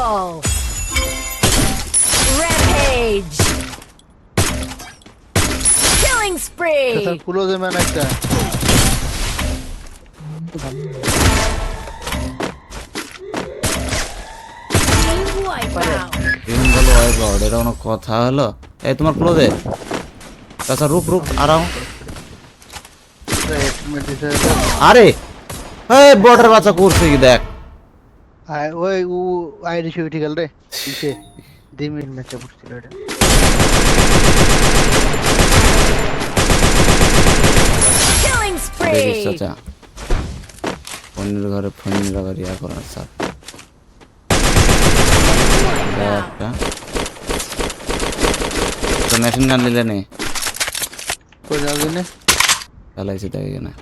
Unstoppable. Rampage. Killing spree. ক্লোজে man একটা Team wipeout. তিন বলো এটা কোনো কথা হলো এই তোমার ক্লোজে আচ্ছা রূপ রূপ আরাম আরে এই বর্ডার বাচ্চা করছে কি দেখ ওই ও আইডি শুয়ে ঠিক রে পিছে দুই মিনিট ম্যাচে পড়ছিল এটা Killing দেখিস spree. চাচা ফোনের ঘরে ফোনের ঘরে ইয়া করার স্যার একটা তো মেশিন গান নিলে নেই কই যাও দিনে চালাইছি দেখি না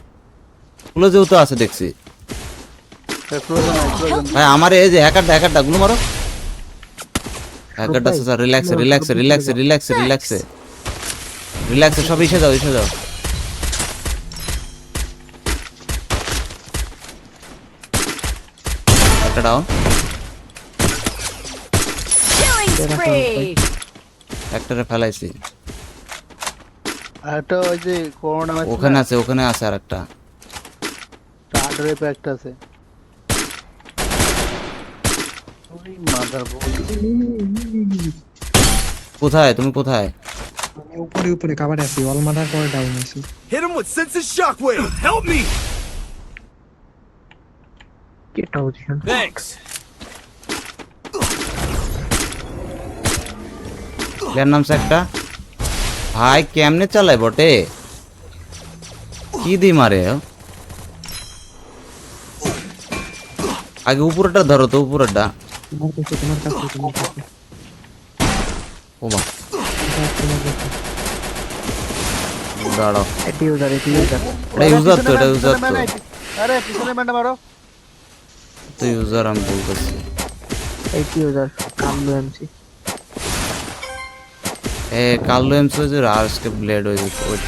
ক্লোজেও তো আছে দেখছি ক্লোজে না ক্লোজে ভাই আমার এই যে হ্যাকারটা হ্যাকারটা গুলো মারো। হ্যাকারটা স্যার রিল্যাক্সে রিল্যাক্সে রিল্যাক্সে রিল্যাক্সে রিল্যাক্সে রিল্যাক্সে সব ইসে যাও ইসে যাও। একটা ডাউন একটারে ফেলাইছি। আর একটা ওই যে করোনা ওখানে আছে ওখানে আছে আর একটা একটা আছে ওই মাদার কোথায়? তুমি কোথায়? উপরে উপরে কাভারে আছি। অল ডাউন আছি। Hit him with senses shockwave. Help me. কেটা পজিশন Thanks. প্লেয়ার নামছে একটা ভাই কেমনে চালায় বটে? কি দি মারে? ও? আগে উপরেটা ধরো তো উপরেটা তোমার কাছে তোমার কাছে। তোমার কাছে ও তোমার কাছে। দাঁড়াও। এটি ইউজার এটি ইউজার এটা ইউজার তো এটা ইউজার তো। আরে পিছনে ম্যানটা মারো। তো ইউজার আমি বলতেছি। এটি ইউজার কামলো এমসি এ কালো এমস হয়েছে আর ব্লেড হয়ে যেত ওই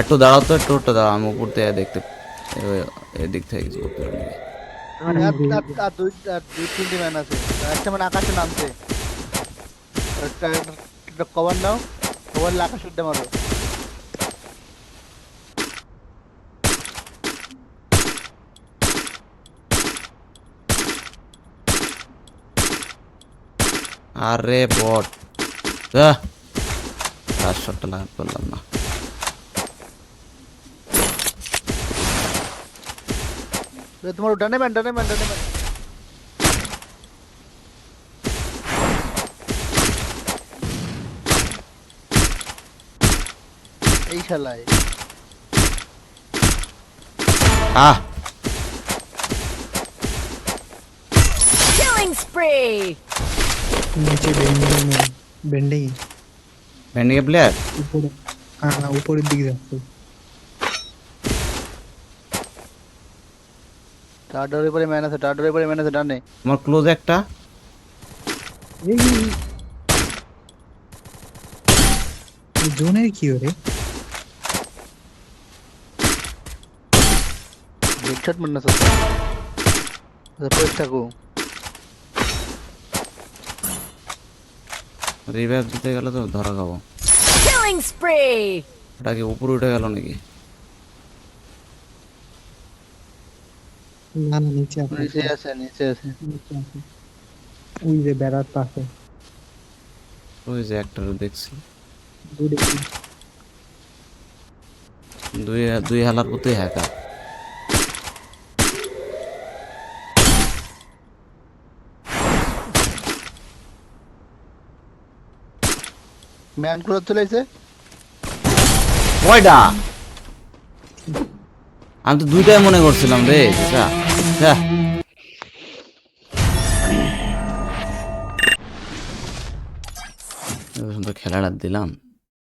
একটু দাঁড়াও তো একটু দাঁড়াও আমি উপর থেকে দেখতে এদিক থেকে কিছু করতে পারি নাকি। আর দুই আর দুই তিনটি ম্যান আছে। একটা ম্যান আকাশে নামছে। কভার নাও। কভার আকাশ উঠতে মারো আরে বট। যা আর শটটা লাগাতে পারলাম না। এ তোমার ডানে ম্যান ডানে ম্যান ডানে ম্যান এই শালায়। আহ। Killing spree. নিচে বেন্ডিং বেন্ডিং ভেন্ডিকে প্লেয়ার উপরে। হ্যাঁ হ্যাঁ, উপরের দিকে যাচ্ছে। টার্ডারের পরে ম্যান আছে টার্ডারের পরে ম্যান আছে ডানে তোমার ক্লোজ একটা এই জোনের কি ওরে? হেডশট মারনা আছে আচ্ছা পড়ে থাকো। রিভাইভ দিতে গেলে তো ধরা খাব। Killing spree. এটা কি উপরে উঠে গেল নাকি? না না নিচে আছে নিচে আছে নিচে আছে। ওই যে বেড়ার পাশে। ওই যে একটার দেখছি। দুই দুই হালার প্রতি হ্যাকার ম্যান ক্লোজ চলে এসে কয়টা? আমি তো দুইটাই মনে করছিলাম রে যা যা সুন্দর খেলাটা দিলাম।